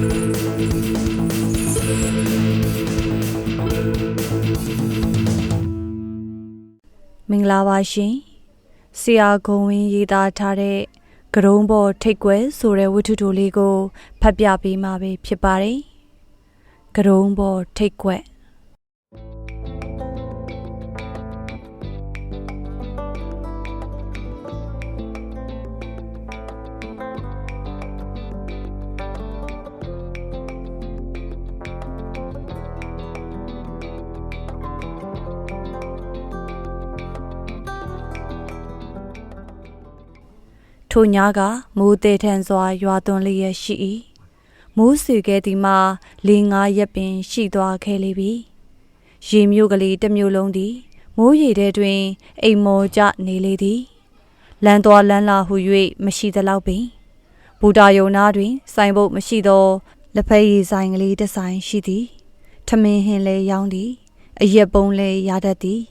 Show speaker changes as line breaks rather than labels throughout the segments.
မင်္ဂလာပါရှင်ဆရာဂုံဝင်းရေးသားထားတဲ့ကရုံးပေါ်ထိတ်ကွယ်ဆိုတဲ့ဝတ္ထုတိုလေးကိုဖတ်ပြပေးမှာပဲဖြစ်ပါတယ်ကရုံးပေါ်ထိတ်ကွယ် ထိုညကမိုးသေးထန်စွာရွာသွန်းလျက်ရှိ၏မိုးစီခဲ့သည်မှာလေးငါးရက်ပင်ရှိသွားခဲ့လေပြီရေမျိုးကလေးတစ်မျိုးလုံးသည်မိုးရေထဲတွင် အိမ်မော်ကြနေလေသည်လမ်းသွားလမ်းလာဟု၍မရှိသလောက်ပင်ဘူတာယုံနာတွင်ဆိုင်ဘုတ်မရှိသောလက်ဖက်ရည်ဆိုင်ကလေးတစ်ဆိုင်ရှိသည်ထမင်းဟင်းလဲရောင်းသည် အရက်ပုံးလဲရတတ်သည်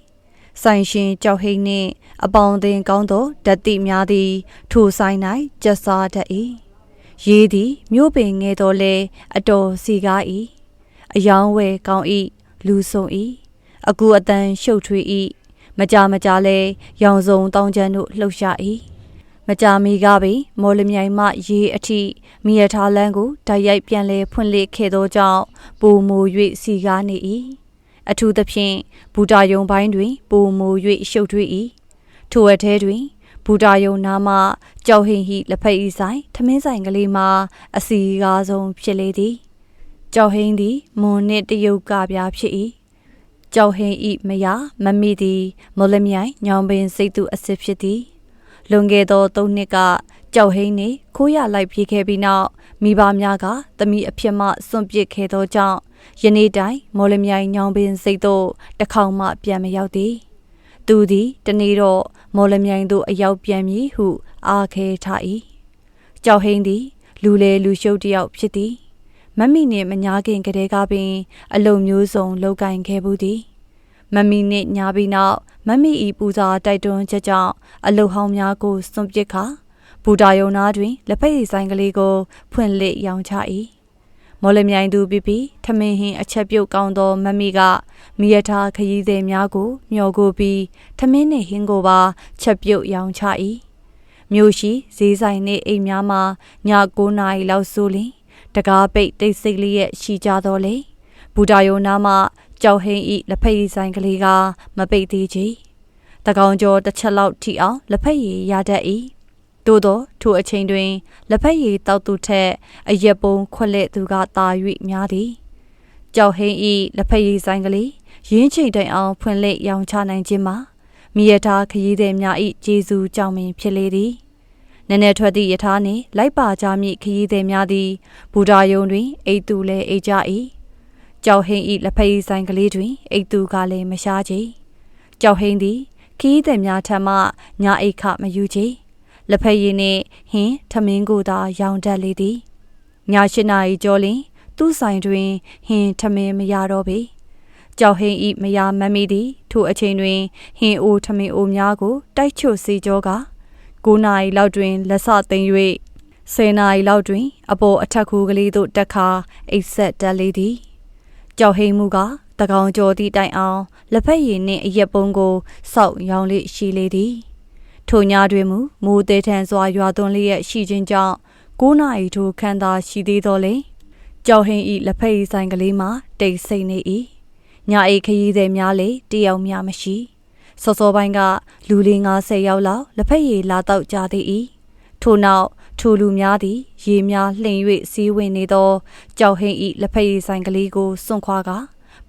ဆိုင်ရှင်ကြောက်ဟိတ်နှင့် အပေါင်းအသင်းကောင်းသောဓာတိများသည် ထိုဆိုင်၌ကျက်စားတတ်၏ရေးသည်မြို့ပင်ငယ်တော်လဲအတော်စီကား၏အယောင်းဝယ်ကောင်း၏လူဆုံ၏အကူအတန်ရှုပ်ထွေး၏မကြမကြလဲရောင်စုံတောင်းချမ်းတို့လှုပ်ရှား၏မကြမီကပင်မော်လမြိုင်မှရေးအထိမိရထားလန်းကိုဓာတ်ရိုက်ပြန်လဲဖွင့်လှစ်ခဲ့သောကြောင့်ပုံမူ၍စီကားနေ၏အထူးသဖြင့်ဘူတာယုံပိုင်းတွင်ပုံမူ၍ရှုပ်ထွေး၏ ထိုအထဲတွင်ဘူတာယုံနာမှကြောက်ဟင်ဟိလက်ဖက်ဤဆိုင်ထမင်းဆိုင်ကလေးမှာအစီကားဆုံးဖြစ်လေသည်ကြောက်ဟင်းသည်မွန်နှင့်တရုတ်ကပြားဖြစ်၏ကြောက်ဟင်းဤမယာမမိသည်မော်လမြိုင်ညောင်ပင်စိတ်သူအစစ်ဖြစ်သည်လွန်ခဲ့သော၃နှစ်ကကြောက်ဟင်းနှင့်ခိုးရလိုက်ပြေးခဲ့ပြီးနောက်မိဘများကသမီးအဖြစ်မှစွန့်ပစ်ခဲ့သောကြောင့်ယနေ့တိုင်မော်လမြိုင်ညောင်ပင်စိတ်သို့တခေါင်မှပြန်မရောက်သည် သူသည်တနေ့တော့မော်လမြိုင်သို့အရောက်ပြန်မည်ဟု အားခဲထား၏ကြောက်ဟင်းသည် လူလေလူရှုပ်တယောက်ဖြစ်သည်မမီနှင့်မညာခင်ကလေးကပင် အလုံမျိုးစုံလောက်ကင်ခဲ့ဘူးသည်မမီနှင့်ညာပြီးနောက်မမီဤပူဇာတိုက်တွန်းချက်ကြောင့်အလုဟောင်းများကိုစွန့်ပစ်ခါဘူတာယုံနာတွင်လက်ဖက်ရည်ဆိုင်ကလေးကို ဖွင့်လှစ်ရောင်းချ၏ မော်လမြိုင်သူပြပြထမင်းဟင်းအချက်ပြုတ်ကောင်းသောမမီကမိရထားခရီးသည်များကိုမျှော်ကိုပြီးထမင်းနှင့်ဟင်းကိုပါချက်ပြုတ်ရောင်းချ၏မြို့ရှိဈေးဆိုင်နှင့်အိမ်များမှာည9နာရီလောက်ဆိုလင်တကားပိတ်တိတ်ဆိတ်လေးရဲ့ရှိကြတော့လေဘူတာယုံနာမှကြောက်ဟင်းဤလက်ဖက်ရည်ဆိုင်ကလေးကမပိတ်သေးချေတကောင်ကျော်တစ်ချက်လောက်ထိအောင်လက်ဖက်ရည်ရတတ်၏ သို့သောထိုအချိန်တွင်လက်ဖက်ရည်တောက်သူထက်အရက်ပုံခွက်လက်သူကတာ၍များသည်ကြောက်ဟင်းဤလက်ဖက်ရည်ဆိုင်ကလေးရင်းချိန်တိုင်အောင်ဖွင့်လှစ်ရောင်းချနိုင်ခြင်းမှာမိရထားခရီးသည်များ၏ကျေးဇူးကြောင့်ပင်ဖြစ်လေသည်နည်းနည်းထွက်သည့်ယထာနှင့်လိုက်ပါကြမည့်ခရီးသည်များသည်ဘူတာယုံတွင်အိတ်သူလည်းအိတ်ကြ၏ကြောက်ဟင်းဤလက်ဖက်ရည်ဆိုင်ကလေးတွင်အိတ်သူကလည်းမရှားချေကြောက်ဟင်းသည်ခရီးသည်များထံမှညာအိတ်ခမယူချေ လက်ဖက်ရည်နှင့်ဟင်းထမင်းကိုသာရောင်တတ်လေသည်ည၈နာရီကျော်လင် သူ့ဆိုင်တွင် ဟင်းထမင်းမရတော့ပေကြောက်ဟင်းဤမယာမမီသည်ထိုအချိန်တွင်ဟင်းအိုထမင်းအိုများကို တိုက်ချွတ်စေကြောက9နာရီလောက်တွင်လက်ဆသိမ်း၍10နာရီလောက်တွင် အပေါ်အထက်ကူကလေးသို့တက်ခါအိတ်ဆက်တက်လေသည်ကြောက်ဟိမှုကတကောင်ကျော်သည့်တိုင်အောင်လက်ဖက်ရည်နှင့်အရက်ပုံးကိုစောက်ရောင်းလေးရှိလေသည် ထိုညတွင်မူမိုးသေးထန်စွာရွာသွန်းလျက်ရှိခြင်းကြောင့်9နာရီထိုခန်းသာရှိသေးတော်လေကြောက်ဟင်းဤလက်ဖက်ရည်ဆိုင်ကလေးမှာတိတ်ဆိတ်နေ၏ညအိတ်ခရီးသည်များလေတယောက်များမရှိစောစောပိုင်းကလူလေး90ရောက်လောက်လက်ဖက်ရည်လာတော့ကြသေး၏ထို့နောက်ထိုလူများသည်ရေများလှိမ်၍စီးဝင်နေသောကြောက်ဟင်းဤလက်ဖက်ရည်ဆိုင်ကလေးကိုစွန့်ခွာက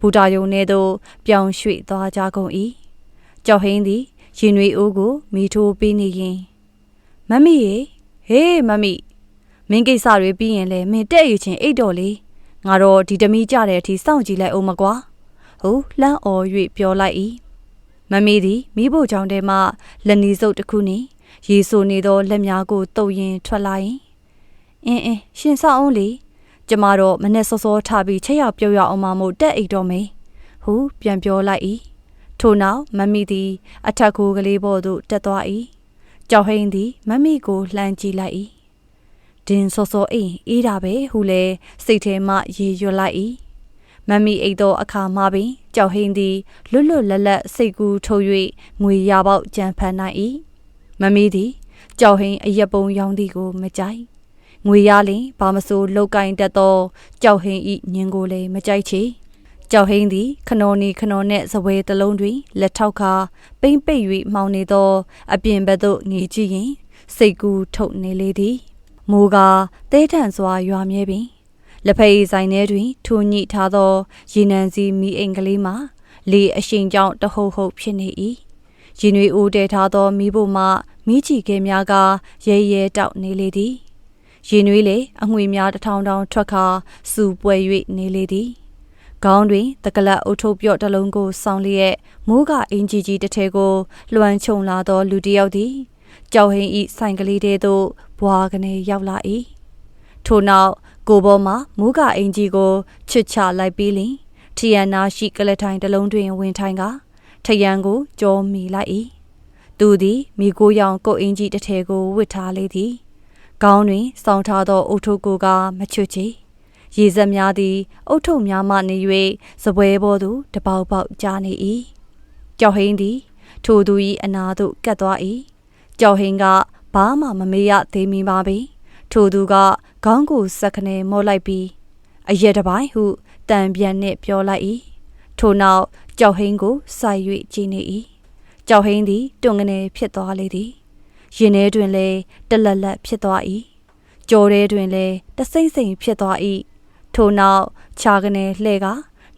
ဘူတာယုံထဲသို့ပြောင်းရွှေ့သွားကြကုန်၏ကြောက်ဟင်းသည် ရင်ွေအိုးကိုမိထိုးပေးနေရင်မမီရေဟေးမမီမင်းကိစ္စတွေပြီးရင်လဲမင်းတဲ့ရချင်းအိတ်တော်လေငါတော့ဒီတမီကြတဲ့အထိစောင့်ကြည့်လိုက်အောင်မကွာဟုတ်လှမ်းအော်၍ပြောလိုက်၏မမီသည်မိဖို့ကြောင့်တဲမှလက်နီးစုပ်တစ်ခုနှင့်ရေဆိုနေသောလက်များကိုတုပ်ရင်ထွက်လာရင်အင်းအင်းရှင်ဆောက်အောင်လေကျမတော့မနဲ့စောစောထားပြီးချက်ရောက်ပြုတ်ရအောင်မမို့တက်အိတ်တော့မေဟုပြန်ပြောလိုက်၏ ထို့နောက်မမီသည် အထက်ကိုကလေးပေါ်သို့တက်သွား၏ကြောက်ဟိန်သည်မမီကိုလှမ်းကြည့်လိုက်၏ဒင်းစောစောအိမ်အေးတာပဲဟုလဲစိတ်ထဲမှရေရွတ်လိုက်၏မမီအိတ်သောအခါမှပင်ကြောက်ဟင်းသည်လွတ်လွတ်လပ်လပ်စိတ်ကူးထုတ်၍ငွေရပေါက်ကြံဖန်နိုင်၏မမီသည်ကြောက်ဟင်းအရက်ပုံရောင်းသည်ကိုမကြိုက်ငွေရလင်ဘာမဆိုလောက်ကင်တတ်သောကြောက်ဟင်းဤညင်ကိုလည်းမကြိုက်ချေ ကြောက်ဟင်းသည်ခနော်နီခနော်နှင့်စပွဲတလုံးတွင်လက်ထောက်ခါပိမ့်ပိတ်၍မှောင်နေသော အပြင်ဘက်သို့ငေကြည့်ရင် စိတ်ကူးထုတ်နေလေသည်မိုးကတဲထန်စွာရွာမြဲပင်လက်ဖက်ရည်ဆိုင်ထဲတွင်ထူညိထားသောရေနံစီမီအိမ်ကလေးမှာလေအရှိန်ကြောင့်တဟုတ်ဟုတ်ဖြစ်နေ၏ရင်ွေအိုးတဲထားသောမိဖို့မှမိချီခဲများကရဲရဲတောက်နေလေသည်ရင်ွေးလေအငွေများတထောင်ထောင်ထွက်ခါစူပွဲ၍နေလေသည် ခေါင်းတွင်တကလတ်အုတ်ထုတ်ပြော့တလုံးကိုဆောင်းလျက်မိုးကအင်ကြီးကြီးတစ်ထဲကို လွှမ်းခြုံလာသောလူတစ်ယောက်သည်ကြောက်ဟင်းဤဆိုင်ကလေးတဲသို့ဘွာကနေရောက်လာ၏ထို့နောက်ကိုဘောမှမူးကအင်ကြီးကိုချစ်ချလိုက်ပြီးလင်ထီယန်နာရှိကလထိုင်တလုံးတွင်ဝင်ထိုင်ကထယန်ကိုကြောမိလိုက်၏သူသည်မိကိုရောင်ကုတ်အင်ကြီးတစ်ထည်ကိုဝတ်ထားလေသည်ခေါင်းတွင်စောင်းထားသောအုတ်ထုပ်ကိုကမချွတ်ချေ ရေစက်များသည် အုတ်ထုပ်များမှနေ၍စပွဲပေါ်သို့တပေါက်ပေါက်ကျနေ၏ကြောက်ဟင်းသည် ထိုသူ၏အနာသို့ကတ်သွား၏ကြောက်ဟင်းကဘာမှမမေ့ရသေးမီပါပေထိုသူကခေါင်းကိုစက်ခနဲမော့လိုက်ပြီးအရက်တစ်ပိုင်းဟုတန်ပြန်နှင့်ပြောလိုက်၏ထိုနောက်ကြောက်ဟင်းကိုစိုက်၍ကြည့်နေ၏ကြောက်ဟင်းသည်တွန်ငနေဖြစ်သွားလေသည်ရင်ထဲတွင်လည်းတလက်လက်ဖြစ်သွား၏ကြော်ထဲတွင်လည်းတစိမ့်စိမ့်ဖြစ်သွား၏ ထိုနောက်ခြာကနေလှဲ့က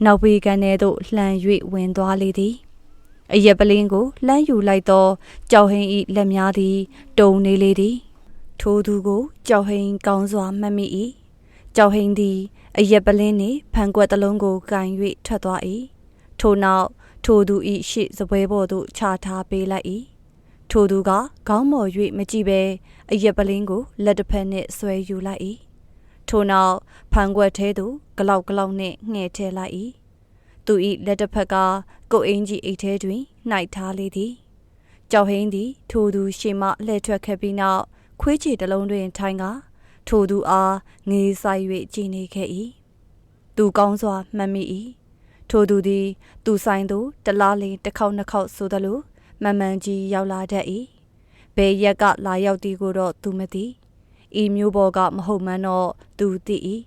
နောက်ဘေးကန်ထဲသို့လှန်၍ဝင်သွားလေသည်အရက်ပလင်းကိုလှမ်းယူလိုက်သောကြောက်ဟင်း၏လက်များသည် တုံနေလေသည်ထိုသူကိုကြောက်ဟင်းကောင်းစွာမှတ်မိ၏ကြောက်ဟင်းသည်အရက်ပလင်းနှင့်ဖန်ကွက်တစ်လုံးကိုကန်၍ထွက်သွား၏ထိုနောက်ထိုသူ၏ရှေ့စပွဲပေါ်သို့ချထားပေးလိုက်၏ထိုသူကခေါင်းမော်၍မကြည့်ဘဲအရက်ပလင်းကိုလက်တစ်ဖက်နှင့်ဆွဲယူလိုက်၏ ထိုနောက်ဖန်ကွက်ထဲသို့ဂလောက်ဂလောက်နှင့်ငှဲ့ထဲလိုက်၏သူ၏လက်တစ်ဖက်ကကုတ်အင်းကြီးအိတ်ထဲတွင်နှိုက်ထားလေသည်ကြောက်ဟင်းသည် ထိုသူရှေ့မှလှည့်ထွက်ခဲ့ပြီးနောက်ခွေးချေတစ်လုံးတွင်ထိုင်ကထိုသူအားငေးဆိုင်၍ကြည်နေခဲ့၏သူကောင်းစွာမှတ်မိ၏ထိုသူသည် သူဆိုင်သူတလားလင်တစ်ခေါက်နှစ်ခေါက်ဆိုသလိုမမှန်ကြီးရောက်လာတတ်၏ဘယ်ရက်ကလာရောက်သည်ကိုတော့သူမသိ ဤမျိုးပေါ်ကမဟုတ်မှန်းတော့သူသိ၏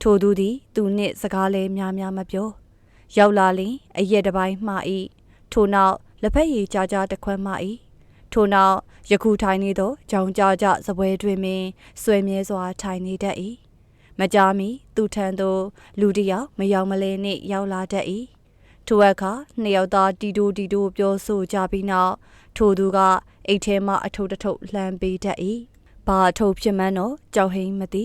ထိုသူသည် သူနှင့်စကားလဲများများမပြော ရောက်လာလင်အရက်တစ်ပိုင်းမှာ၏ထိုနောက်လက်ဖက်ရည်ကြားကြားတစ်ခွက်မှာ၏ထိုနောက်ယခုထိုင်နေသောကြောင်ကြကြစပွဲတွင်ပင်ဆွဲမြဲစွာထိုင်နေတတ်၏မကြာမီသူထံသို့လူတစ်ယောက်မယောင်မလဲနှင့်ရောက်လာတတ်၏ထိုအခါနှစ်ယောက်သားတီတိုတီတိုပြောဆိုကြပြီးနောက်ထိုသူကအိတ်ထဲမှအထုပ်တထုပ်လှမ်းပေးတတ်၏ ဘာအထုပ်ဖြစ်မှန်းတော့ကြောက်ဟိမ့်မသိ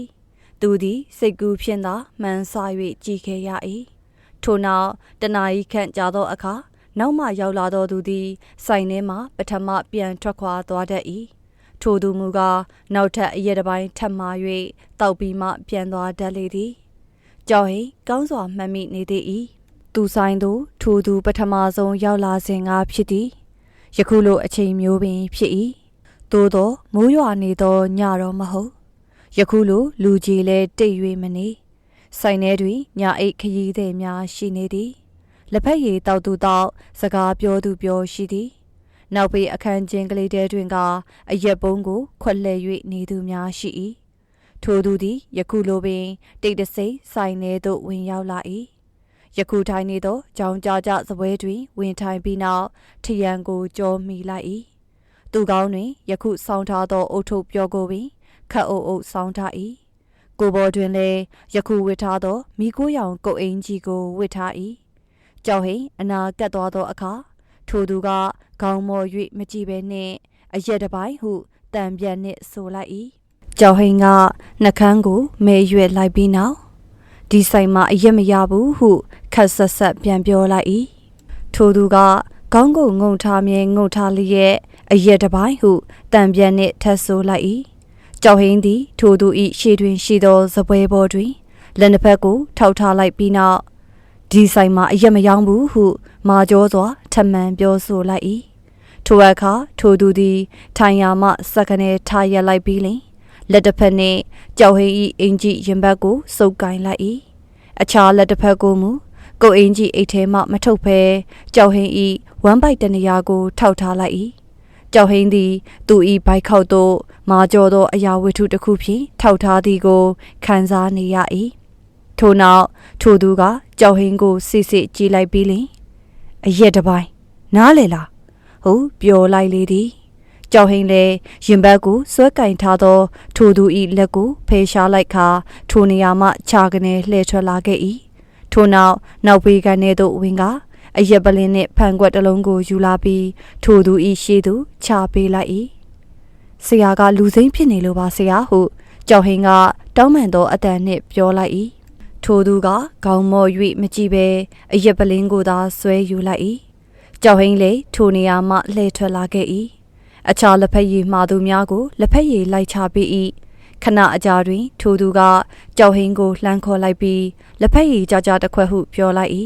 သူသည်စိတ်ကူးဖြင့်သာမှန်ဆ၍ကြည်ခဲ့ရ၏ထိုနောက်တနာရီခန့်ကြာသောအခါနောက်မှရောက်လာသောသူသည်ဆိုင်ထဲမှပထမပြန်ထွက်ခွာသွားတတ်၏ထိုသူမူကားနောက်ထပ်အရက်တစ်ပိုင်းထပ်မာ၍တောက်ပြီးမှပြန်သွားတတ်လေသည်ကြောက်ဟိကောင်းစွာမှတ်မိနေသေး၏သူဆိုင်သူထိုသူပထမဆုံးရောက်လာစဉ်ကဖြစ်သည်ယခုလိုအချိန်မျိုးပင်ဖြစ်၏ သို့သောမိုးရွာနေသောညတော့မဟုတ်ယခုလိုလူကြီးလဲတိတ်၍မနေဆိုင်ထဲတွင်ညအိတ်ခရီးသည်များရှိနေသည်လက်ဖက်ရည်တောက်သူတောက်စကားပြောသူပြောရှိသည်နောက်ပေအခန်းချင်းကလေးတဲတွင်ကအရက်ပုံးကိုခွက်လှဲ၍နေသူများရှိ၏ထိုသူသည်ယခုလိုပင် တိတ်တဆိတ်ဆိုင်ထဲသို့ဝင်ရောက်လာ၏ယခုထိုင်နေသောကြောင်ကြကြစပွဲတွင် ဝင်ထိုင်ပြီးနောက်ထရန်ကိုကြောမိလိုက်၏ သူကောင်းတွင်ယခုဆောင်းထားသောအုတ်ထုပ်ပြောကိုပင်ခတ်အုပ်အုပ်ဆောင်းထား၏ကိုဘော်တွင်လည်းယခုဝစ်ထားသောမိကိုရောင်ကုတ်အင်းကြီးကိုဝစ်ထား၏ကြောက်ဟိန်အနာကတ်သွားသောအခါထိုသူကခေါင်းမော်၍မကြည့်ဘဲနှင့်အရက်တစ်ပိုင်းဟုတံပြန်နှင့်ဆိုလိုက်၏ကြောက်ဟိန်ကနှကန်းကိုမဲရွက်လိုက်ပြီးနောက်ဒီဆိုင်မှာအရက်မရဘူးဟုခက်ဆက်ဆက်ပြန်ပြောလိုက်၏ထိုသူကခေါင်းကိုငုံထားမြဲငုံထားလျက် အရက်တစ်ပိုင်းဟုတံပြန်နှင့်ထပ်ဆိုလိုက်၏ကြောက်ဟင်းသည် ထိုသူ၏ရှေ့တွင်ရှိသောစပွဲပေါ်တွင်လက်နှစ်ဖက်ကိုထောက်ထားလိုက်ပြီးနောက်ဒီဆိုင်မှာအရက်မယောင်းဘူးဟုမာကျောစွာထမှန်ပြောဆိုလိုက်၏ထိုအခါထိုသူသည် ထိုင်ရာမှစက္ကနေထားရက်လိုက်ပြီးလင်လက်တစ်ဖက်နှင့်ကြောက်ဟင်းဤအင်ကြီးရင်ဘတ်ကိုစုပ်ကင်လိုက်၏အခြားလက်တစ်ဖက်ကိုမူကိုအင်ကြီးအိတ်ထဲမှမထုတ်ဖဲကြောက်ဟင်းဤဝမ်ပိုက်တနေရာကိုထောက်ထားလိုက်၏ ကြောက်ဟင်းသည်သူဤဘိုက်ခောက်သို့မာကျော်သောအရာဝတ္ထုတစ်ခုဖြင့်ထောက်ထားသည်ကိုခံစားနေရ၏ထို့နောက်ထိုသူကကြောက်ဟင်းကိုစစ်စစ်ကြည့်လိုက်ပြီးလင်အရက်တစ်ပိုင်းနားလေလားဟုတ်ပျော်လိုက်လေသည်ကြောက်ဟင်းလေရင်ဘတ်ကိုဆွဲကင်ထားသော ထိုသူဤလက်ကိုဖယ်ရှားလိုက်ခါထိုနေရာမှခြာကနေလှည့်ထွက်လာခဲ့၏ထိုနောက်နောက်ဘေးကနေသို့ဝင်က အရက်ပလင်းနှင့်ဖန်ကွက်တစ်လုံးကိုယူလာပြီးထိုသူဤရှေ့သို့ချပေးလိုက်၏ဆရာကလူစိမ့်ဖြစ်နေလို့ပါဆရာဟုကြောက်ဟင်းကတောင်းပန်သောအတန်နှင့်ပြောလိုက်၏ထိုသူကခေါင်းမော့၍မကြည့်ပဲအရက်ပလင်းကိုသာဆွဲယူလိုက်၏ကြောက်ဟင်းလေထိုနေရာမှလှည့်ထွက်လာခဲ့၏အခြားလက်ဖက်ရည်မှာသူများကိုလက်ဖက်ရည်လိုက်ချပေး၏ခဏအကြာတွင် ထိုသူကကြောက်ဟင်းကိုလှမ်းခေါ်လိုက်ပြီးလက်ဖက်ရည်ကြကြတစ်ခွက်ဟုပြောလိုက်၏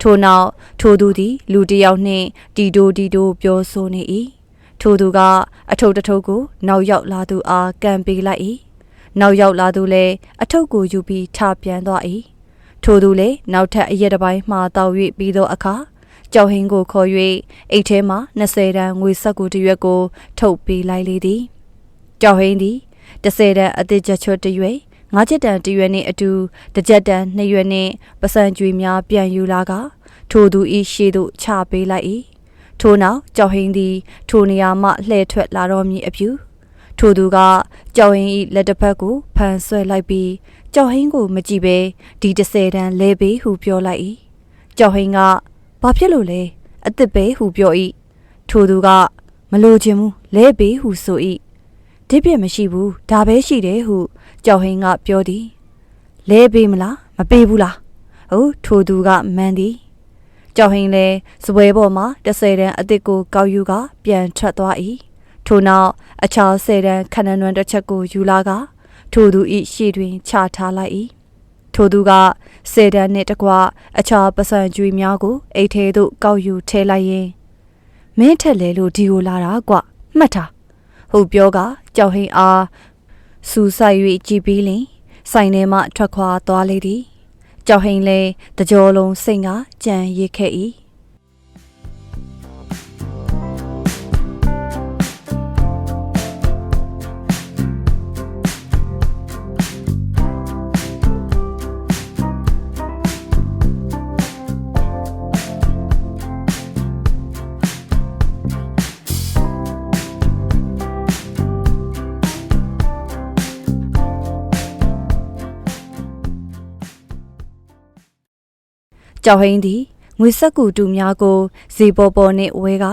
ထို့နောက်ထိုသူသည် လူတစ်ယောက်နှင့်တီတိုတီတိုပြောဆိုနေ၏ထိုသူကအထုပ်တထုပ်ကိုနောက်ရောက်လာသူအားကံပေးလိုက်၏နောက်ရောက်လာသူလည်းအထုပ်ကိုယူပြီးထပြန်သွား၏ထိုသူလည်းနောက်ထပ်အရက်တစ်ပိုင်းမှာတောက်၍ပြီးသောအခါကြောက်ဟင်းကိုခေါ်၍အိတ်ထဲမှ20တန်းငွေဆက်ကူတစ်ရွက်ကို ထုတ်ပေးလိုက်လေသည်ကြောက်ဟင်းသည်30တန်းအသစ်ချက်ချွတ်တစ်ရွက် ငါးချက်တန်တစ်ရွက်နှင့်အတူတစ်ချက်တန်နှစ်ရွက်နှင့်ပစံကြွေများပြန်ယူလာကထိုသူဤရှေ့သို့ချပေးလိုက်၏ထိုနောက်ကြောက်ဟင်းသည် ထိုနေရာမှလှည့်ထွက်လာတော်မူအပြူထိုသူကကြောက်ဟင်းဤလက်တစ်ဖက်ကိုဖန်ဆွဲလိုက်ပြီးကြောက်ဟင်းကိုမကြည့်ပဲဒီ30တန်းလဲပေးဟုပြောလိုက်၏ကြောက်ဟင်းကဘာဖြစ်လို့လဲအစ်စ်ပဲဟုပြော၏ထိုသူကမလို့ခြင်းဘူးလဲပေးဟုဆို၏ ဒစ်ပြက်မရှိဘူးဒါပဲရှိတယ်ဟုကြောက်ဟင်းကပြောသည်လဲပေးမလားမပေးဘူးလားဟုတ်ထိုသူကမန်းသည်ကြောက်ဟင်းလဲစပွဲပေါ်မှာ30တန်းအစ်စ်ကိုကောက်ယူကပြန်ထွက်သွား၏ထိုနောက်အခြား10တန်းခဏနွမ်းတစ်ချက်ကိုယူလာကထိုသူ၏ရှေ့တွင်ချထားလိုက်၏ထိုသူကစေတန်းနှင့်တကွအခြားပစံကျွေများကိုအိတ်ထဲသို့ကောက်ယူထဲလိုက်ရင်မင်းထက်လေလို့ဒီကိုလာတာကွမှတ်ထား ဟုတ်ပြောကကြောက်ဟင်းအားစူဆိုင်၍ကြည်ပြီးလင်ဆိုင်ထဲမှထွက်ခွာသွားလေသည်ကြောက်ဟင်းလဲတကြောလုံးစိတ်ကကြံရစ်ခဲ့၏ ကြောက်ဟင်းသည်ငွေဆက်ကူတူများကိုဇီပေါ်ပေါ်နှင့်ဝဲက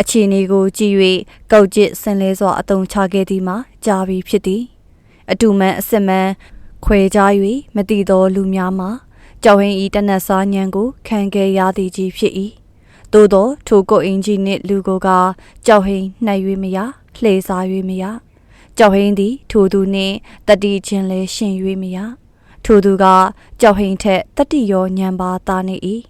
အခြေအနေကိုကြည့်၍ကောက်ကျစ်ဆင်လဲစွာအတုံချခဲ့သည်မှာကြာပြီဖြစ်သည် အတူမှန်အစစ်မှန်ခွဲကြ၍မတိသောလူများမှာကြောက်ဟင်းဤတနတ်စားညံကိုခံခဲ့ရသည်ကြီးဖြစ်၏သို့သောထိုကိုအင်ကြီးနှင့်လူကိုကကြောက်ဟင်းနှိုက်၍မရလှေစား၍မရကြောက်ဟင်းသည်ထိုသူနှင့်တတိချင်းလဲရှင်၍မရ ထိုသူကကြောက်ဟိန်ထက်တတိယောညံပါသားနေ၏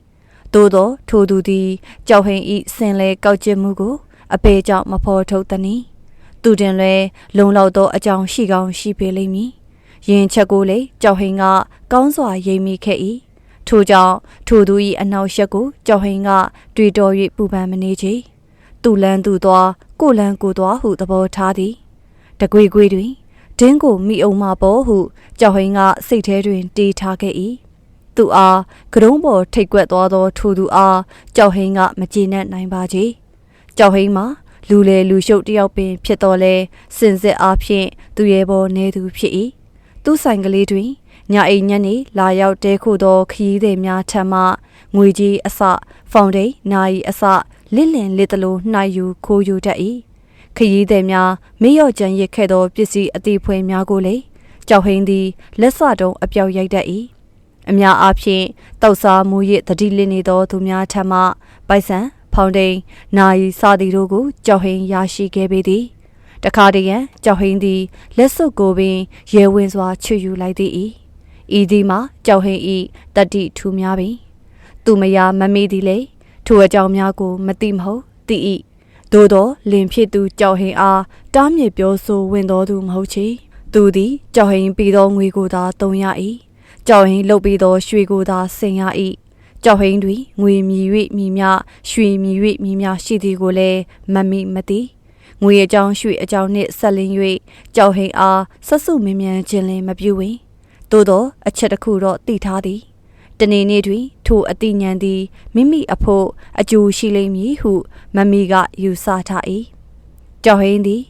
သို့သောထိုသူသည်ကြောက်ဟိန်ဤစင်လေကောက်ကျစ်မှုကိုအပေကြောင့်မဖော်ထုတ်သည်။သူတင်လဲလုံလောက်သောအကြောင်းရှိကောင်းရှိပေလိမ့်မည်။ယင်ချက်ကိုလေကြောက်ဟိန်ကကောင်းစွာရိပ်မိခဲ့၏။ထို့ကြောင့်ထိုသူ၏အနောက်ရက်ကိုကြောက်ဟိန်ကတွေ့တော်၍ပူပန်မနေချေ။သူ့လန်းသူသွားကိုလန်းကိုသွားဟုသဘောထားသည်။တကွေကွေတွင် ဒင်းကိုမိအောင်မပေါ်ဟုကြောက်ဟင်းကစိတ်ထဲတွင်တေးထားခဲ့၏သူအားကရုံးပေါ်ထိတ်ကွက်သွားသောထိုသူအားကြောက်ဟင်းကမကျေနပ်နိုင်ပါချေကြောက်ဟင်းမှာလူလေလူရှုပ်တယောက်ပင် ဖြစ်တော်လဲစင်စစ်အားဖြင့်သူရဲ့ဘောနေသူဖြစ်၏သူဆိုင်ကလေးတွင်ညအိမ်ညနေလာရောက်တဲခိုသောခရီးသည်များထံမှငွေကြီးအစဖောင်ဒိန်နိုင်အစလစ်လင်လစ်တလို့နှိုက်ယူခိုးယူတတ်၏ ခရီးသည်များမေ့လျော့ကြံရစ်ခဲ့သောပစ္စည်းအသေးဖွယ်များကိုလေကြောက်ဟင်းသည်လက်စတုံးအပြောက်ရိုက်တတ်၏အများအားဖြင့်တောက်စားမှုရတတိလင်းနေသောသူများထံမှပိုက်ဆံဖောင်ဒိန်နာယီစသည်တို့ကိုကြောက်ဟင်းရရှိခဲ့ပေသည်တခါတည်းရန်ကြောက်ဟင်းသည်လက်စွပ်ကိုပင်ရဲဝင်စွာချွယူလိုက်သည်ဤဒီမှာကြောက်ဟင်းဤတတိထူများပင်သူမယာမမေးသည်လေထိုအကြောင်းများကိုမသိမဟုတ်သိ၏ သို့သောလင်ဖြစ်သူကြောက်ဟင်အားတားမြစ်ပြောဆိုဝင်တော်သူမဟုတ်ချေသူသည်ကြောက်ဟိန်ပြီးသောငွေကိုသာတုံရ၏ကြောက်ဟိန်လှုပ်ပြီးသောရွှေကိုသာဆင်ရ၏ကြောက်ဟိန်တွင်ငွေမြည်၍မြည်မြရွှေမြည်၍မြည်မြရှိသည်ကိုလည်းမမိမသိငွေအကြောင်းရွှေအကြောင်းနှင့်ဆက်လင်း၍ကြောက်ဟိန်အားဆက်စုမင်းမြန်ခြင်းလင်မပြုဝင်သို့သောအချက်တစ်ခုတော့သိထားသည် တနေ့နေ့တွင်ထိုအတိညာဏ်သည်မိမိအဖို့အကျိုးရှိလိမ့်မည်ဟုမမီကယူဆထား၏ကြောက်ဟိန်သည်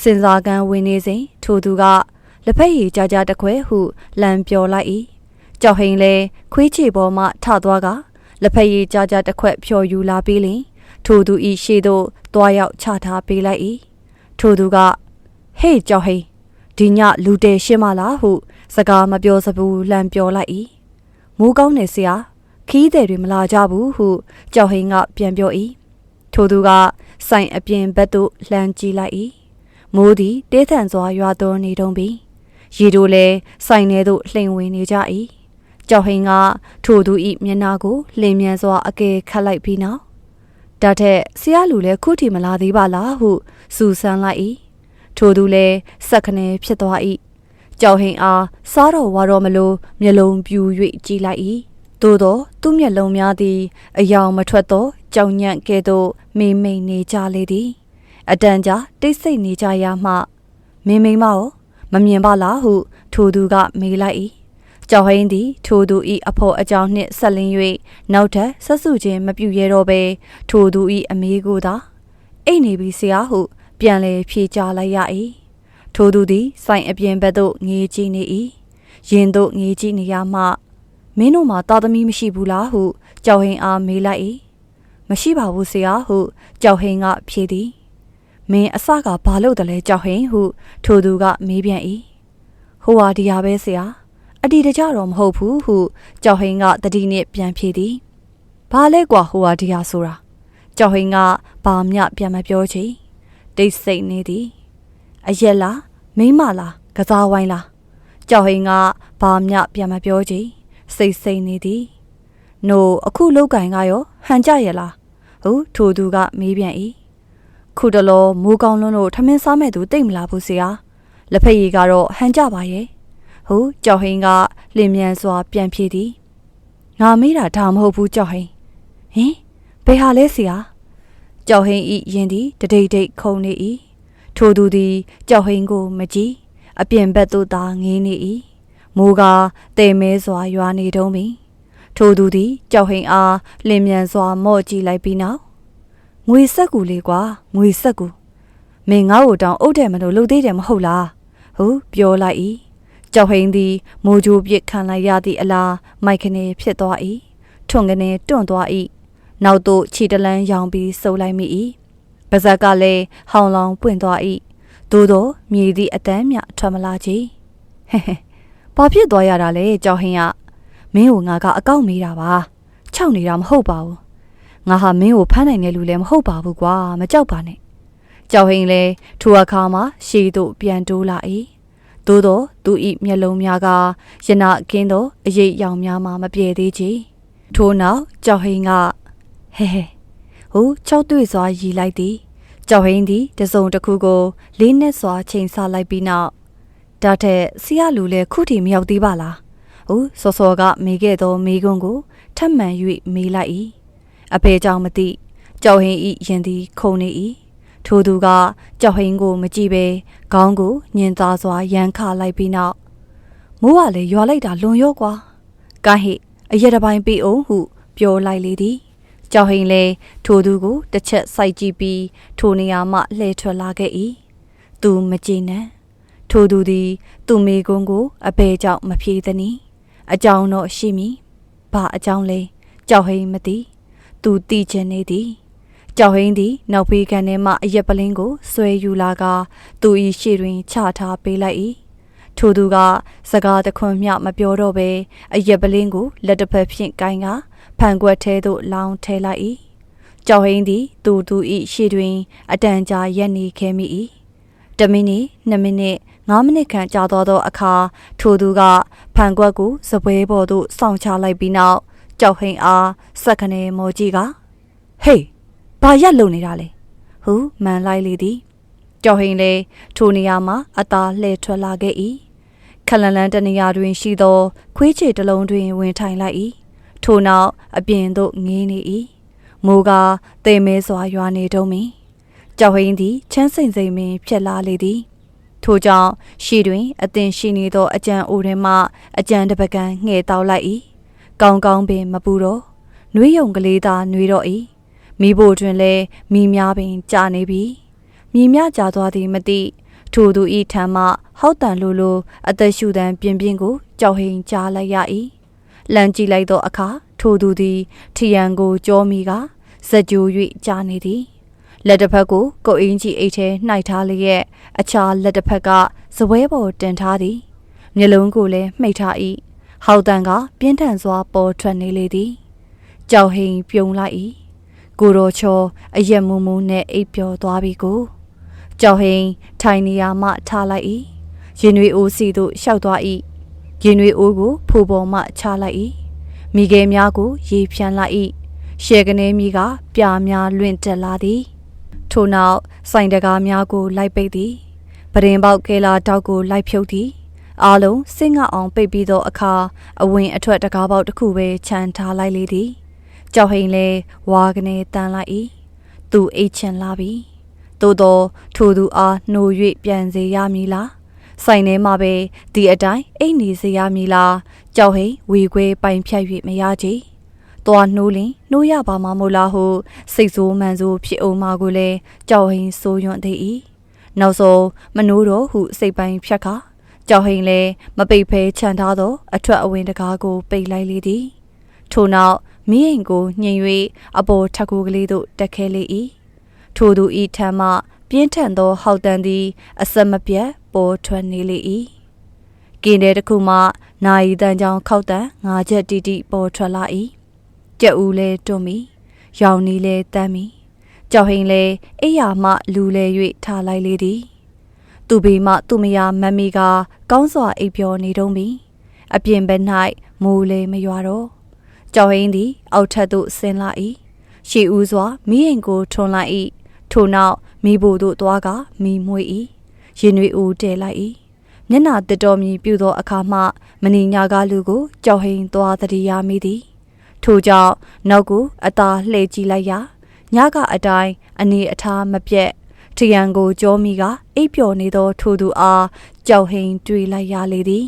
စင်စာကန်ဝင်နေစဉ်ထိုသူကလက်ဖက်ရည်ကြာကြာတခွဲဟုလံပြောလိုက်၏ကြောက်ဟိန်လည်းခွေးချေပေါ်မှထသွားကလက်ဖက်ရည်ကြာကြာတစ်ခွက်ဖြော်ယူလာပြီးလင်ထိုသူဤရှေ့သို့တွားရောက်ချထားပေးလိုက်၏ထိုသူကဟေးကြောက်ဟိန်ဒီညလူတဲရှင်းမလားဟု စကားမပြောစဘူးလံပြောလိုက်၏ မိုးကောင်းနေဆရာခီးတဲ့တွေမလာကြဘူးဟုကြောက်ဟိန်ကပြန်ပြော၏ထိုသူကဆိုင်အပြင်ဘက်သို့လှမ်းကြည့်လိုက်၏မိုးသည်တေးထန်စွာရွာသွန်းနေတုံးပြီးရေတို့လည်းဆိုင်ထဲသို့လှိမ်ဝင်နေကြ၏ကြောက်ဟင်းကထိုသူဤမျက်နာကိုလှင်မြန်စွာအကယ်ခတ်လိုက်ပြီးနောက်ဒါထက်ဆရာလူလည်းခုထိမလာသေးပါလားဟုစူဆန်းလိုက်၏ထိုသူလည်းစက်ခနဲဖြစ်သွား၏ ကြောက်ဟင်းအားစားတော်ဝါတော်မလို့မျက်လုံးပြူ၍ကြည်လိုက်၏သို့သောသူ့မျက်လုံးများသည်အယောင်မထွက်သောကြောင်ညံ့ကဲ့သို့မိမ့်မိန်နေကြလေသည်အတန်ကြာတိတ်ဆိတ်နေကြရမှမင်းမိမရောမမြင်ပါလားဟု ထိုသူကမေးလိုက်၏ကြောက်ဟင်းသည် ထိုသူ၏အဖို့အကြောင်းနှင့်ဆက်လင်း၍နောက်ထပ်ဆက်စုခြင်းမပြုရတော့ဘဲထိုသူ၏အမေးကိုသာအိတ်နေပြီဆရာဟု ပြန်လေဖြေချလိုက်ရ၏ ထိုသူသည်ဆိုင်အပြင်ဘက်သို့ငေးကြည့်နေ၏ရင်သို့ငေးကြည့်နေရမှမင်းတို့မှာတာသမီမရှိဘူးလားဟုကြောက်ဟင်းအားမေးလိုက်၏မရှိပါဘူးဆရာဟုကြောက်ဟင်းကဖြေသည်မင်းအစကဘာလို့တလဲကြောက်ဟင်ဟု ထိုသူကမေးပြန်၏ဟိုဟာဒီဟာပဲဆရာအတီတကြတော့မဟုတ်ဘူးဟုကြောက်ဟင်ကတတိနဲ့ပြန်ဖြေသည်ဘာလဲကွာဟိုဟာဒီဟာဆိုတာကြောက်ဟင်ကဘာမျှပြန်မပြောချေတိတ်ဆိတ်နေသည် အရက်လားမိမလားကစားဝိုင်းလားကြောက်ဟင်ကဘာမျှပြန်မပြောချေစိတ်စိတ်နေသည်နို့အခုလောက်ကင်ကရောဟန်ကြရဲ့လားဟုတ်ထိုသူကမေးပြန်၏ခုတလောမိုးကောင်းလွန်းလို့ထမင်းစားမဲ့သူတိတ်မလာဘူးဆရာလက်ဖက်ရည်ကတော့ဟန်ကြပါရဲ့ဟုတ်ကြောက်ဟင်းကလင်မြန်စွာပြန်ပြေးသည်ငါမေးတာဒါမဟုတ်ဘူးကြောက်ဟင်းဟင်ဘယ်ဟာလဲဆရာကြောက်ဟင်းဤရင်သည်တဒိတ်ဒိတ်ခုံနေ၏ ထိုသူသည်ကြောက်ဟင်းကိုမကြည့်အပြင်ဘက်သို့သာငေးနေ၏မိုးကတဲမဲစွာရွာနေတုံးပြီထိုသူသည်ကြောက်ဟင်းအားလင်မြန်စွာမော့ကြည့်လိုက်ပြီးနောက်ငွေဆက်ကူလေးကွာငွေဆက်ကူမင်းငါ့ကိုတောင်အုတ်တယ်မလို့လှုပ်သေးတယ်မဟုတ်လားဟုတ်ပြောလိုက်၏ကြောက်ဟိန်သည်မိုးကြိုးပစ်ခံလိုက်ရသည့်အလားမိုက်ခနေဖြစ်သွား၏ထွန်ကနေတွန့်သွား၏နောက်သို့ခြေတလန်းရောင်ပြီးစုပ်လိုက်မိ၏ ပါဇက်ကလည်းဟောင်းလောင်ပွင့်သွား၏သို့သောမြေသည့်အတန်းမြထွက်မလာချေဟဲဟဲဘာဖြစ်သွားရတာလဲကြောက်ဟင်းကမင်းကိုငါကအကောက်မေးတာပါခြောက်နေတာမဟုတ်ပါဘူးငါဟာမင်းကိုဖမ်းနိုင်တဲ့လူလည်းမဟုတ်ပါဘူးကွာမကြောက်ပါနဲ့ကြောက်ဟင်းလဲထိုအခါမှာရှေးသို့ပြန်တိုးလာ၏သို့သောသူ၏မျက်လုံးများကယနာကင်းသောအရေးရောင်များမှမပြေသေးချေထို့နောက်ကြောက်ဟင်းကဟဲဟဲ ဟို၆တွေ့စွာရည်လိုက်သည်ကြောက်ဟင်းသည်တစုံတစ်ခုကိုလေးနဲ့စွာချိန်ဆလိုက်ပြီးနောက်ဒါထက်ဆရာလူလည်းခုထိမရောက်သေးပါလားဟုတ်စောစောကမေးခဲ့သောမေးခွန်းကိုထပ်မံ၍မေးလိုက်၏အဖေကြောင့်မသိကြောက်ဟင်းဤရင်သည်ခုန်နေ၏ထိုသူကကြောက်ဟင်းကိုမကြည့်ပဲခေါင်းကိုညင်သားစွာရန်ခလိုက်ပြီးနောက်မိုးကလည်းရွာလိုက်တာလွန်ရော့ကွာကိုင်းဟိအရက်တစ်ပိုင်းပေးအောင်ဟုပြောလိုက်လေသည် ကြောက်ဟင်းလဲထိုသူကိုတစ်ချက်စိုက်ကြည့်ပြီးထိုနေရာမှလှည့်ထွက်လာခဲ့၏သူမကြည့်နဲ့ထိုသူသည် သူမိကုန်းကိုအဘဲကြောင့်မဖြေသည်။အကြောင်းတော့ရှိမည်။ဘာအကြောင်းလဲကြောက်ဟိန်မသိ။သူတီချင်နေသည်။ကြောက်ဟိန်သည်နောက်ဖေးကန်ထဲမှအရက်ပလင်းကိုဆွဲယူလာကသူ၏ရှေ့တွင်ချထားပေးလိုက်၏။ထိုသူကစကားတခွန်းမျှမပြောတော့ဘဲအရက်ပလင်းကိုလက်တစ်ဖက်ဖြင့်ကိုင်းက ဖန်ကွက်ထဲသို့လောင်းထဲလိုက်၏။ကြောက်ဟိန်သည်သူသူ၏ရှေ့တွင် အတန်ကြာရက်နေခဲ့မိ၏။တမိနစ်2မိနစ်9မိနစ်ခန့်ကြာသွားသောအခါထိုသူကဖန်ကွက်ကိုစပွဲပေါ်သို့စောင့်ချလိုက်ပြီးနောက်ကြောက်ဟိန်အားစက်ကနေမော်ကြီးကဟေးဘာရက်လုံနေတာလဲဟုမှန်လိုက်လေသည်ကြောက်ဟိန်လေထိုနေရာမှာအသာလှည့်ထွက်လာခဲ့၏ခလန်လန်တနေရာတွင်ရှိသောခွေးချေတစ်လုံးတွင်ဝင်ထိုင်လိုက်၏ ထိုနောက်အပြင်သို့ငေးနေ၏မိုးကသေမဲစွာရွာနေတုံးမီကြောက်ဟိန်သည်ချမ်းစိန်စိန်ပင်ဖြစ်လာလေသည်ထိုကြောင့်ရှီတွင်အသင်ရှိနေသောအကြံအိုထဲမှအကြံတပကံငှဲ့တောက်လိုက်၏ကောင်းကောင်းပင်မပူတော့နှွေးယုံကလေးသာနှွေးတော့၏မိဖို့တွင်လည်းမိများပင်ကြာနေပြီမိမြကြာသွားသည်မသိထိုသူဤထံမှဟောက်တန်လိုလိုအသက်ရှူတန်ပြင်းပြင်းကိုကြောက်ဟိန်ကြားလိုက်ရ၏ လမ်းကြည့်လိုက်သောအခါထိုသူသည်ထီယံကိုကြောမိကဇကြို၍ကြာနေသည်လက်တစ်ဖက်ကိုကိုအင်းကြီးအိတ်ထဲနှိုက်ထားလျက်အခြားလက်တစ်ဖက်ကဇပွဲပေါ်တင်ထားသည်မျက်လုံးကိုလည်းမှိတ်ထား၏ဟောက်တန်ကပြင်းထန်စွာပေါ်ထွက်နေလေသည်ကြောက်ဟိန်ပြုံလိုက်၏ကိုတော်ချောအရက်မူမူနဲ့အိပ်ပျော်သွားပြီကိုကြောက်ဟိန်ထိုင်နေရာမှထားလိုက်၏ရင်ွေအိုးစီသို့ရှောက်သွား၏ ရင်ွေအိုးကိုဖိုးပေါ်မှချလိုက်၏မိခဲများကိုရေဖြန်းလိုက်၏ရှယ်ကနေမိကပြာများလွင့်တက်လာသည်ထို့နောက်စိုင်တကားများကိုလိုက်ပိတ်သည်ပရင်ပေါက်ကဲလာတောက်ကိုလိုက်ဖြုတ်သည်အားလုံးစင့်ငေါအောင်ပိတ်ပြီးသောအခါအဝင်အထွက်တကားပေါက်တစ်ခုပဲခြံထားလိုက်လေသည်ကြောက်ဟိန်လဲဝါကနေတန်လိုက်၏သူအိတ်ချင်လာပြီသို့သောထိုသူအားနှို၍ပြန်စေရမည်လား ဆိုင်ထဲမှာပဲဒီအတိုင်းအိတ်နေစေရမည်လားကြောက်ဟိန်ဝေခွဲပိုင်ဖြတ်၍မရကြ။သွားနှိုးလင်နှိုးရပါမမို့လားဟုစိတ်ဆိုးမှန်ဆိုးဖြစ်အောင်မာကိုလည်းကြောက်ဟိန်ဆိုးရွံ့သေး၏နောက်ဆုံးမနိုးတော့ဟုစိတ်ပိုင်းဖြတ်ခါကြောက်ဟိန်လည်းမပိတ်ဖဲခြံထားသောအထွက်အဝင်တကားကိုပိတ်လိုက်လေသည်ထို့နောက်မိအိမ်ကိုညှင်၍အပေါ်ထက်ကူကလေးသို့တက်ခဲလေ၏ထိုသူဤထံမှပြင်းထန်သောဟောက်တန်သည်အစမပြတ် ပေါ်ထွက်နေလေ၏ကင်းတဲ့တစ်ခုမှနိုင်တန်ကြောင်ခောက်တန်ငါးချက်တီတီပေါ်ထွက်လာ၏ကြက်ဦးလဲတွန်းမီရောင်နီလဲတမ်းမီကြောက်ဟိန်လဲအိယာမှလူလဲ၍ထားလိုက်လေသည်သူဘေမှသူမယာမမီကကောင်းစွာအိပ်ပျော်နေတုံးပြီအပြင်ဘက်၌မိုးလဲမရွာတော့ကြောက်ဟိန်သည် အောက်ထပ်သို့ဆင်းလာ၏ရှေ့ဦးစွာမိရင်ကိုထွန်လိုက်၏ထို့နောက်မိဖို့သို့သွားကမိမွေ၏ ရင်ွေဦးတဲလိုက်၏မျက်နာတတော်မြည်ပြုသောအခါမှမဏိညာကလူကိုကြောက်ဟိန်သွားတည်းရမိသည်ထို့ကြောင့်နောက်ကိုအသာလှည့်ကြည့်လိုက်ရာညကအတိုင်းအနေအထားမပြတ်ထရန်ကိုကြောမိကအိပ်ပျော်နေသော ထိုသူအားကြောက်ဟိန်တွေ့လိုက်ရလေသည်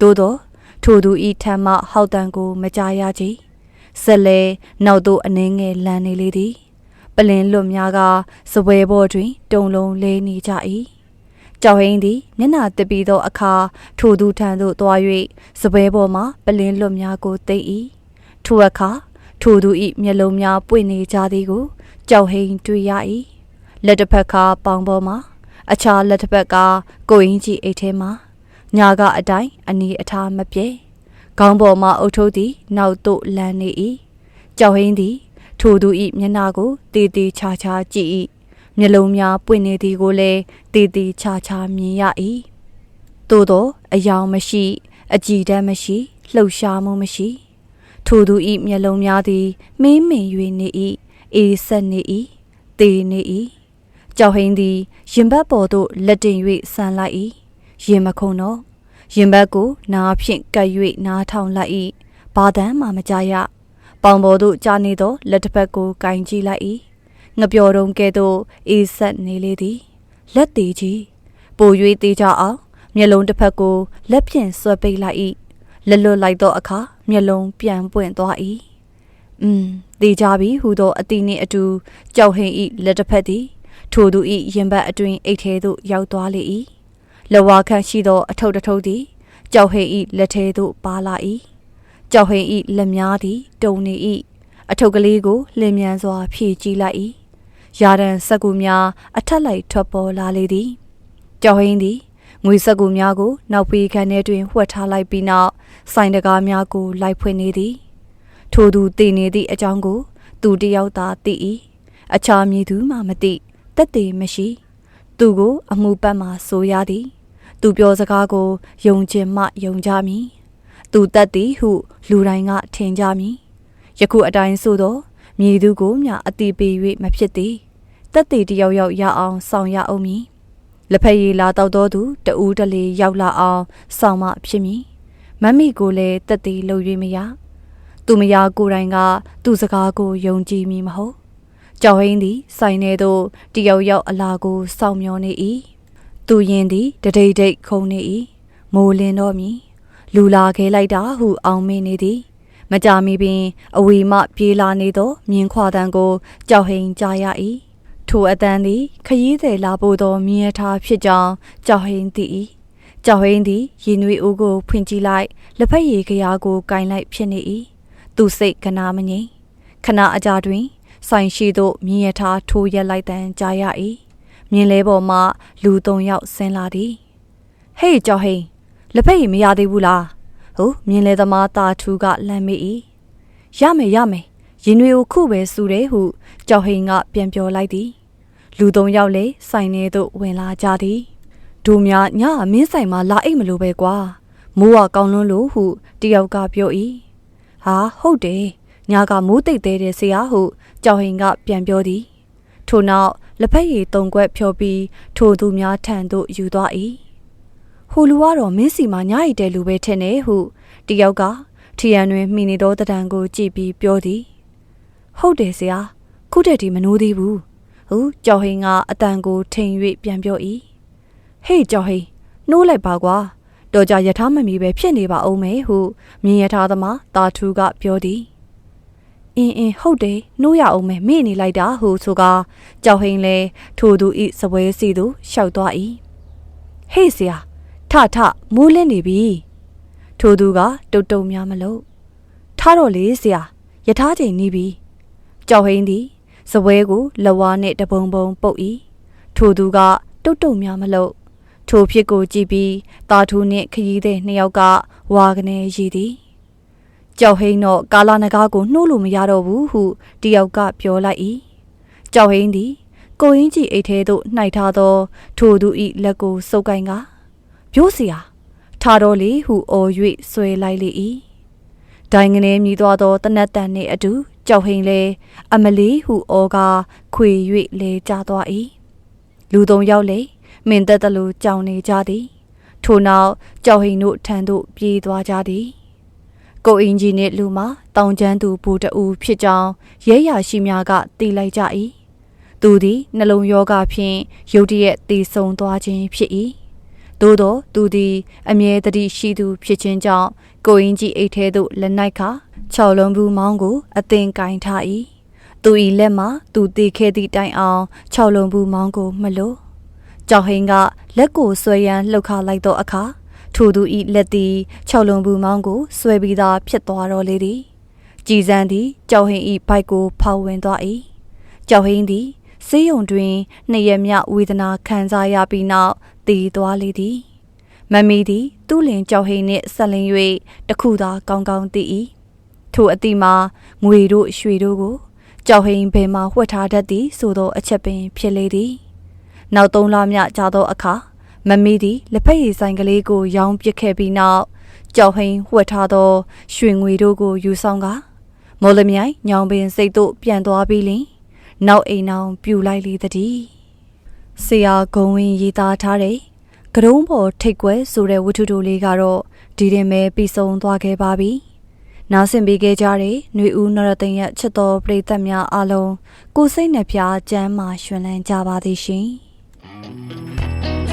သို့သောထိုသူဤထမ်းမှဟောက်တန်ကိုမကြားရကြဆက်လဲနောက်သို့အနှင်းငယ်လန်နေလေသည် ပလင်လွတ်များကစပွဲပေါ်တွင် တုံလုံးလဲနေကြ၏ ကြောက်ဟိန်သည်မျက်နာတပီသောအခါထိုသူထံသို့သွား၍စပွဲပေါ်မှပလင်လွတ်များကိုသိ၏ထိုအခါထိုသူ၏မျက်လုံးများပွင့်နေကြသည်ကိုကြောက်ဟိန်တွေ့ရ၏လက်တစ်ဖက်ကပေါင်ပေါ်မှာအခြားလက်တစ်ဖက်ကကိုအင်းကြီးအိတ်ထဲမှာညာကအတိုင်းအနီအထားမပြေခေါင်းပေါ်မှာအုတ်ထုတ်သည်နောက်သို့လန်းနေ၏ကြောက်ဟင်းသည်ထိုသူ၏မျက်နှာကိုတေးသေးချာချာကြည့်၏ မျက်လုံးများပွင့်နေသည်ကိုလည်းတေးသေးချာချာမြင်ရ၏သို့သောအယောင်မရှိ အကြည်တမ်းမရှိလှုပ်ရှားမှုမရှိထိုသူဤမျက်လုံးများသည်မင်းမင်၍နေ၏အေးဆက်နေ၏တေနေ၏ကြောက်ဟင်းသည်ရင်ဘတ်ပေါ်သို့လက်တင်၍ဆန်လိုက်၏ရင်မခုံတော့ရင်ဘတ်ကိုနားဖြင့်ကပ်၍နားထောင်လိုက်၏ဘာတမ်းမှမကြရပေါင်ပေါ်သို့ကြာနေသောလက်တစ်ဖက်ကိုကင်ကြည့်လိုက်၏ ငပျော်တုံကဲ့သို့အေးဆက်နေလေသည်လက်သေးကြီးပို၍သေးကြအောင်မျက်လုံးတစ်ဖက်ကိုလက်ဖြင့်ဆွဲပိတ်လိုက်၏လက်လွတ်လိုက်သောအခါမျက်လုံးပြန်ပွင့်သွား၏อืมတေကြပြီဟူသောအတိနှင့်အတူကြောက်ဟင်ဤလက်တစ်ဖက်သည်ထိုသူဤရင်ဘတ်အတွင်အိတ်ထဲသို့ရောက်သွားလေ၏လဝါခန့်ရှိသောအထုပ်တထုပ်သည်ကြောက်ဟင်ဤလက်ထဲသို့ပါလာ၏ကြောက်ဟင်ဤလက်များသည်တုံနေ၏အထုပ်ကလေးကိုလင်မြန်စွာဖြည့်ကြည့်လိုက်၏ ရာဒန်စက်ကူများအထက်လိုက်ထွက်ပေါ်လာလေသည်ကြောက်ဟင်းသည်ငွေစက်ကူများကိုနောက်ပေခန်းထဲတွင်ဝှက်ထားလိုက်ပြီးနောက်ဆိုင်တကားများကိုလိုက်ဖွင့်နေသည် ထိုသူတည်နေသည့်အကြောင်းကို သူတယောက်သာသိ၏အခြားမည်သူမှမသိတက်တည်မရှိ သူကို အမှုပတ်မှဆိုရသည် သူပြောစကားကိုယုံကျင်မှယုံကြမည်သူတက်သည်ဟု လူတိုင်းကထင်ကြမည်ယခုအတိုင်းဆိုသော မည်သူကိုမျှအတိပေး၍မဖြစ်သည်တက်တည်တယောက်ယောက်ရအောင်ဆောင်ရအောင်မည်လက်ဖက်ရည်လာတောက်တော်သူတဦးတလေရောက်လာအောင်စောင့်မဖြစ်မည်မမီကိုလည်းတက်သေးလှုပ်၍မရသူမယားကိုယ်တိုင်က သူ့စကားကိုယုံကြည်မိမဟုတ်ကြောက်ဟင်းသည်ဆိုင်ထဲသို့တယောက်ယောက်အလာကိုစောင့်မျှော်နေ၏သူရင်သည်တဒိတ်ဒိတ်ခုန်နေ၏မိုးလင်းတော့မည်လူလာခဲလိုက်တာဟုအောင်မင်းနေသည် မကြမီပင် အဝီမှပြေးလာနေသော မြင်းခွာတန်ကို ကြောက်ဟိန်ကြားရ၏ထိုအတန်သည်ခရီးသည်လာဖို့သောမြင်းရထားဖြစ်ကြောင်းကြောက်ဟိန်သိ၏ကြောက်ဟိန်သည်ရင်နွေဦးကိုဖွင့်ကြည့်လိုက်လက်ဖက်ရည်ကရားကိုကင်လိုက်ဖြစ်နေ၏သူစိတ်ကနာမငြိမ်ခဏအကြာတွင် ဆိုင်ရှိသို့မြင်းရထားထိုးရက်လိုက်တန်ကြားရ၏မြင်းလဲပေါ်မှလူသုံးယောက်ဆင်းလာသည်ဟေးကြောက်ဟိန်လက်ဖက်ရည်မရသေးဘူးလား ဟုတ်မြင်းလဲသမားတာထူးကလမ်းမေး၏ရမယ်ရမယ်ရင်တွေကိုခုပဲစူတယ်ဟုကြောက်ဟိန်ကပြန်ပြောလိုက်သည်လူသုံးယောက်လေဆိုင်ထဲသို့ဝင်လာကြသည်ဒူများညမင်းဆိုင်မှာလာအိတ်မလို့ပဲကွာမိုးကကောင်းလွန်းလို့ဟုတယောက်ကပြော၏ဟာဟုတ်တယ်ညကမိုးတိတ်သေးတယ်ဆရာဟုကြောက်ဟိန်ကပြန်ပြောသည်ထို့နောက်လက်ဖက်ရည်တုံကွက်ဖြောပြီးထိုသူများထံသို့ယူသွား၏ ဟိုလူကတော့မင်းစီမှာညရည်တဲလူပဲထင်တယ်ဟုတယောက်ကထီရန်တွင်မိနေသောတံတန်ကိုကြည့်ပြီးပြောသည်ဟုတ်တယ်ဆရာခုတည်းဒီမနိုးသေးဘူးဟုကြော်ဟိန်ကအတန်ကိုထိန်၍ပြန်ပြော၏ဟေးကြော်ဟိန်နှိုးလိုက်ပါကွာတော်ကြယထာမမီပဲဖြစ်နေပါအောင်မယ်ဟုမြင်ရထားသမားတာထူးကပြောသည်အင်းအင်းဟုတ်တယ်နှိုးရအောင်မယ်မေ့နေလိုက်တာဟုဆိုကကြော်ဟိန်လဲထိုသူဤစပွဲစီသူရှောက်သွား၏ဟေးဆရာ ထထမိုးလင်းနေပြီထိုသူကတုတ်တုံများမလို့ထားတော့လေဆရာယထာချိန်နေပြီကြောက်ဟိန်းသည်စပွဲကိုလက်ဝါးနှင့်တပုံပုံပုတ်၏ထိုသူကတုတ်တုတ်များမလို့ထိုဖြစ်ကိုကြည့်ပြီးတာထူးနှင့်ခရီးသည်နှစ်ယောက်ကဝါကနေရည်သည်ကြောက်ဟိန်းတော့ကာလာနဂါကိုနှိုးလို့မရတော့ဘူးဟုတယောက်ကပြောလိုက်၏ကြောက်ဟိန်းသည်ကိုရင်းကြီးအိတ်ထဲသို့နှိုက်ထားသောထိုသူ၏လက်ကိုစုပ်ကိုင်းက ပြိုးစီယာထားတော်လေဟုအော်၍ဆွဲလိုက်လေ၏ဒိုင်ငနေမြည်သွားသောတနတ်တန်နှင့်အတူကြောက်ဟိန်လဲအမလီဟုအောကခွေ၍လဲကြသွား၏လူသုံးယောက်လေမင်သက်တလူကြောင်နေကြသည်ထိုနောက်ကြောက်ဟိန်တို့ထံသို့ပြေးသွားကြသည်ကိုအင်ဂျီနှင့်လူမတောင်ကျန်းသူဘူတအူဖြစ်ကြောင်းရဲရရှိများကတီးလိုက်ကြ၏သူသည်နှလုံးယောဂဖြင့်ရုတ်တရက်တည်ဆုံသွားခြင်းဖြစ်၏ သို့သောသူသည်အမြဲတည်းရှိသူဖြစ်ခြင်းကြောင့်ကိုအင်ကြီးအိတ်ထဲသို့လက်နိုင်ခါ၆လုံးဘူးမောင်းကိုအသင်ကင်ထား၏သူ၏လက်မှသူတည်ခဲ့သည့်တိုင်အောင်၆လုံးဘူးမောင်းကိုမလို့ကြောက်ဟင်းကလက်ကိုဆွဲရန်လှုပ်ခါလိုက်သောအခါထိုသူ၏လက်သည်၆လုံးဘူးမောင်းကိုဆွဲပြီးသားဖြစ်သွားတော်လေသည်ကြည်စံသည်ကြောက်ဟင်း၏ဘိုက်ကိုဖောက်ဝင်သွား၏ကြောက်ဟင်းသည်ဆေးရုံတွင်နှစ်ရက်မြဝေဒနာခံစားရပြီးနောက် တည်သွားလေသည်မမီသည်သူ့လင်ကြောက်ဟိန်နှင့်ဆက်လင်း၍တခုသာကောင်းကောင်းသိ၏ထိုအတိမှာငွေတို့ရွှေတို့ကိုကြောက်ဟိန်ဘယ်မှဝှက်ထားတတ်သည်ဆိုသောအချက်ပင်ဖြစ်လေသည်နောက်သုံးလမြကြာသောအခါမမီသည်လက်ဖက်ရည်ဆိုင်ကလေးကိုရောင်းပစ်ခဲ့ပြီးနောက်ကြောက်ဟိန်ဝှက်ထားသော ရွှေငွေတို့ကိုယူဆောင်ကမော်လမြိုင်ညောင်ပင်စိတ်တို့ပြန်သွားပြီးလင်နောက်အိမ်အောင်ပြူလိုက်လေသည် ဆရာဂုံဝင်ရေးသားထားတဲ့ကရုံးပေါ်ထိတ်ကွဲဆိုတဲ့ဝတ္ထုတိုလေးကတော့ဒီရင်ပဲပြီးဆုံးသွားခဲ့ပါပြီ။နားဆင်ပေးခဲ့ကြတဲ့ຫນွေဦးနရသိန်းရဲ့ချစ်တော်ပရိသတ်များအားလုံးကိုစိတ်နှပြကြမ်းမှရှင်လန်းကြပါသည်ရှင်။